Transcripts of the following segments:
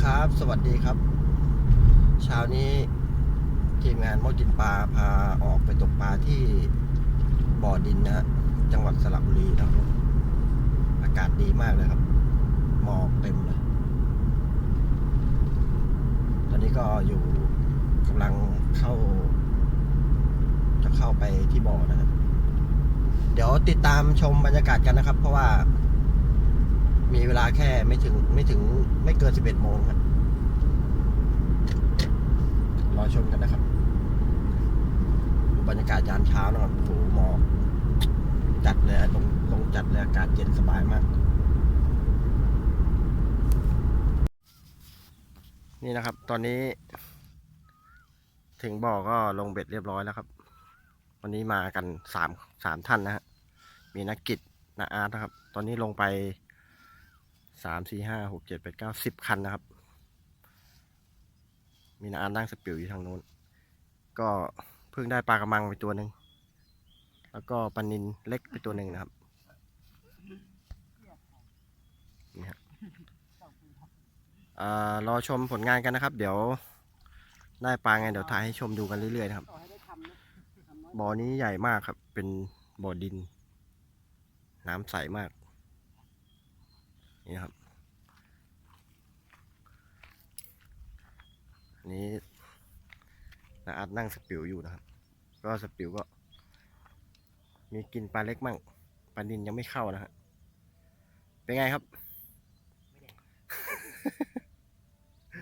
นะครับ สวัสดีครับ เช้านี้ทีมงานมดกินปลาพาออกไปตกปลาที่บ่อดินนะฮะจังหวัดสระบุรีนะครับ อากาศดีมากเลยครับ หมอกเต็มเลย ตอนนี้ก็อยู่กำลังเข้า จะเข้าไปที่บ่อนะครับ เดี๋ยวติดตามชมบรรยากาศกันนะครับ เพราะว่า มีเวลาแค่ไม่ถึงไม่ถึงไม่เกิน11โมงครับ รอชมกันนะครับดูบรรยากาศยามเช้านะครับโอ้โหหมอกจัดเลยลงลงจัดเลยอากาศเย็นสบายมาก นี่นะครับ ตอนนี้ ถึงบ่อก็ลงเบ็ดเรียบร้อยแล้วครับ วันนี้มากันสามสามท่านนะฮะมีนักกิจนาอาร์ตนะครับ ตอนนี้ลงไป สามสี่ห้าหกเจ็ดแปดเก้าสิบคันนะครับ มีนาอาร์ตนั่งสปิวอยู่ทางโน้น ก็เพิ่งได้ปลากระมังไปตัวหนึ่ง แล้วก็ปลานินเล็กไปตัวหนึ่งนะครับ นี่ฮะอ่ารอชมผลงานกันนะครับ เดี๋ยวได้ปลาไงเดี๋ยวถ่ายให้ชมดูกันเรื่อยๆนะครับ บ่อนี้ใหญ่มากครับ เป็นบ่อดิน น้ำใสมาก นี่นะครับอันนี้นาอัดนั่งสปิวอยู่นะครับ ก็สปิวก็ มีกินปลาเล็กมั่งปลาดินยังไม่เข้านะฮะเป็นไงครับ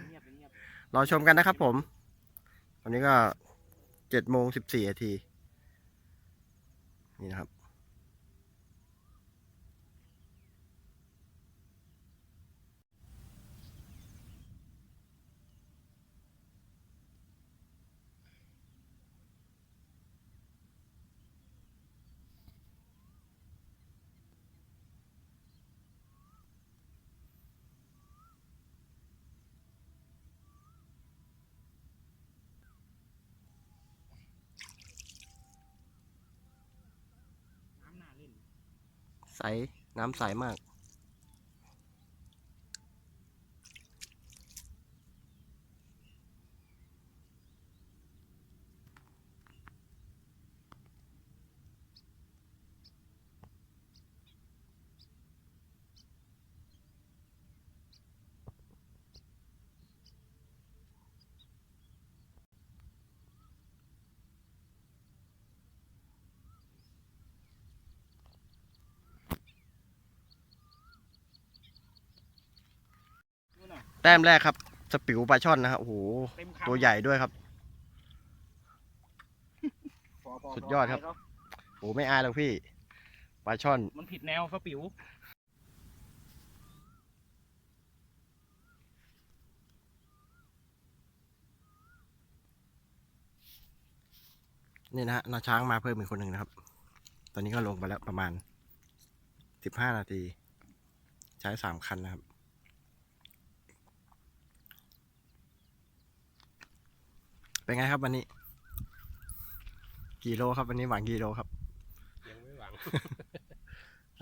เงียบเงียบรอชมกันนะครับผมตอนนี้ก็เจ็ดโมงสิบสี่นาที นี่นะครับ ใส น้ำใสมาก แต้มแรกครับ สปิวปลาช่อนนะฮะโอ้โห เต็มคำตัวใหญ่ด้วยครับ พอพอสุดยอดครับพเขาโอ้ไม่อายหรอกพี่ปลาช่อน มันผิดแนวฟะปิวนี่นะฮะนาช้างมาเพิ่มอีกคนหนึ่งนะครับ ตอนนี้ก็ลงไปแล้วประมาณสิบห้านาที ใช้สามคันนะครับ เป็นไงครับวันนี้ กี่โลครับวันนี้หวังกี่โลครับ ยังไม่หวัง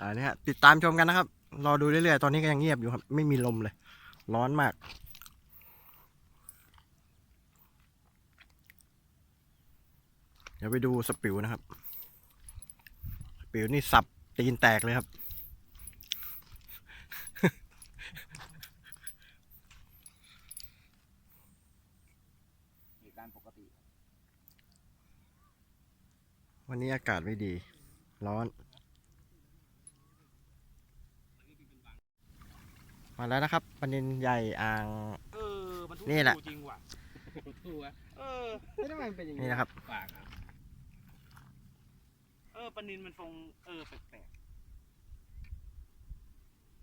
อ่าเนี่ยฮะติดตามชมกันนะครับ รอดูเรื่อยๆ ตอนนี้ก็ยังเงียบอยู่ครับ ไม่มีลมเลย ร้อนมาก เดี๋ยวไปดูสปิวนะครับ สปิวนี่สับตีนแตกเลยครับ เหตุการณ์ปกติวันนี้อากาศไม่ดี ร้อน มาแล้วนะครับปนินใหญ่อ่าง เออมันทุกนี่แหละ จริงว่ะถูกเออไม่ทำไมมันเป็นอย่างนี่นะครับ ปากอะเออปลานินมันฟงเออแปลก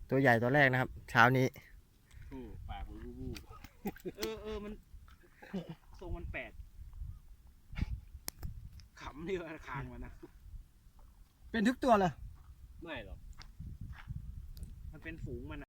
ตัวใหญ่ตัวแรกนะครับ เช้านี้ๆถูกปากมันบูบูเออเออมันทรงมันแปลกขำนี่ว่าคางมันนะ เป็นทุกตัวเลย ไม่หรอก มันเป็นฝูงมันอะ